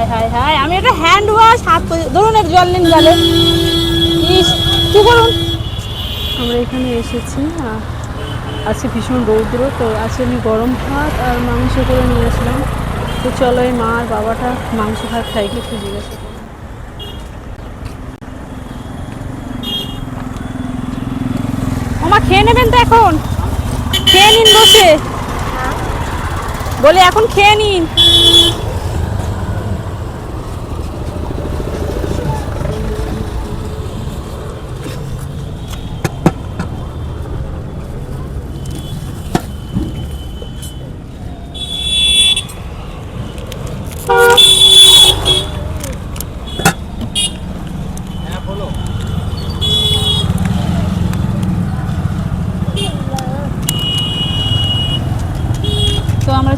High high high. আমি একটা hand wash হাত ধরুন একটু জল নিন জলে। কি করুন? আমরা এখানে এসেছি। আজকে ভীষণ রৌদ্র তো আজকে আমি গরম ভাত আর মাংস করে নিয়ে আসলাম তো চলো এই মা আর বাবাটা মাংস ভাত খাই কি একটু জিজ্ঞাসা। ওমা খেয়ে নেবেন তো এখন? খেয়ে নিন বসে। বলে এখন খেয়ে নিন।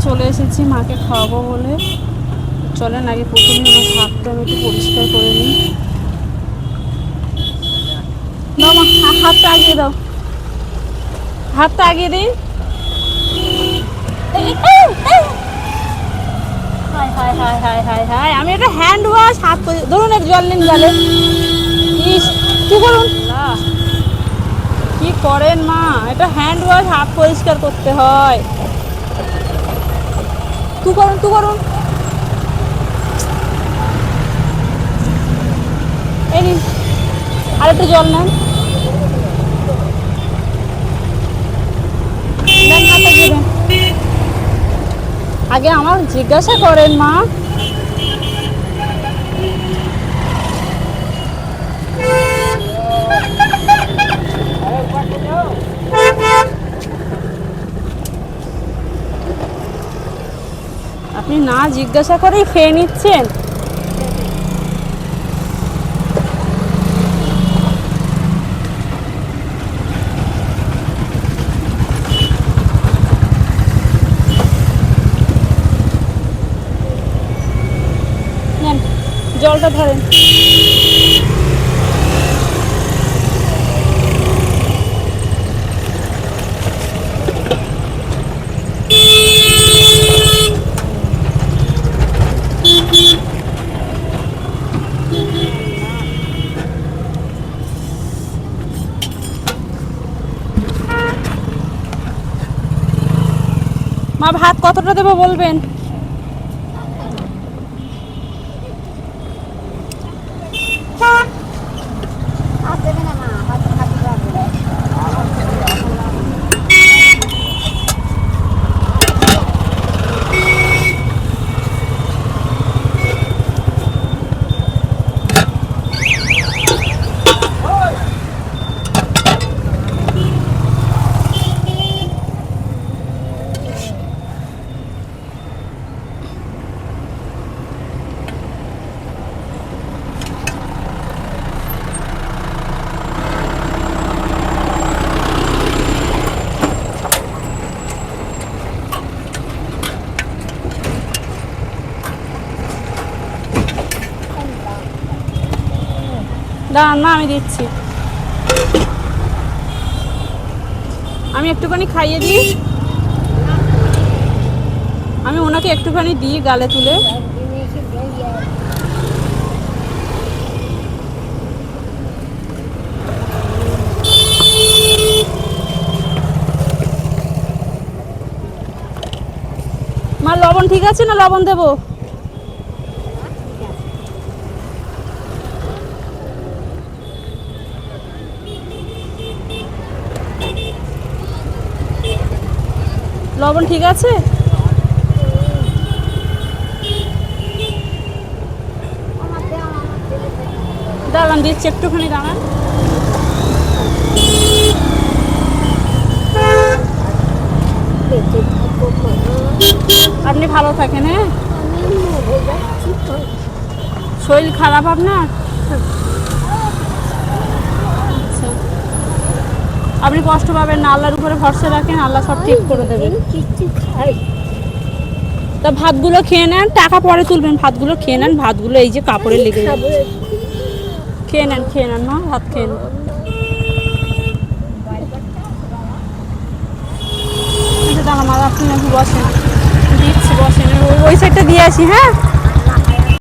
চলে এসেছি মাকে খাওয়াবো বলে। চলেন, আগে প্রথমে আমার হাতটা আমি একটু পরিষ্কার করে নিই। হাতটা আগিয়ে দাও। হাতটা আগিয়ে দিই। আমি একটা হ্যান্ড ওয়াশ হাত ধরুন জল নিন জলে। কি করুন? কি করেন মা? এটা হ্যান্ড ওয়াশ হাত পরিষ্কার করতে হয়। তু করুন তু করুন। এই নিন। আরেকটু জল নেন। আগে আমার জিজ্ঞাসা করেন মা। না জিজ্ঞাসা করেই খেয়ে নিচ্ছেন? জলটা ধরেন। মা ভাত কতটা দেবো বলবেন? দাঁড়ান না আমি দিচ্ছি। আমি একটুখানি খাইয়ে দিই। আমি ওনাকে একটুখানি দিই গালে তুলে। মা, লবণ ঠিক আছে না লবণ দেবো? লবণ ঠিক আছে? দাঁড়ান দিচ্ছি একটুখানি দাঁড়ান। আপনি ভালো থাকেন হ্যাঁ? শরীর খারাপ আপনার? আপনি কষ্ট পাবেন না আল্লাহর উপরে ভরসা রাখেন আল্লাহ সব ঠিক করে দেবেন তা ভাতগুলো খেয়ে নেন টাকা পরে তুলবেন ভাতগুলো খেয়ে নেন ভাতগুলো এই যে কাপড়ে লেগে যাবে খেয়ে নেন খেয়ে নেন মা ভাত খেয়ে নেন। আচ্ছা দাঁড়া মা আপনি নাকি বসেন। দিচ্ছি বসেন। ওই- ওই সাইডটা দিয়ে আসি হ্যাঁ?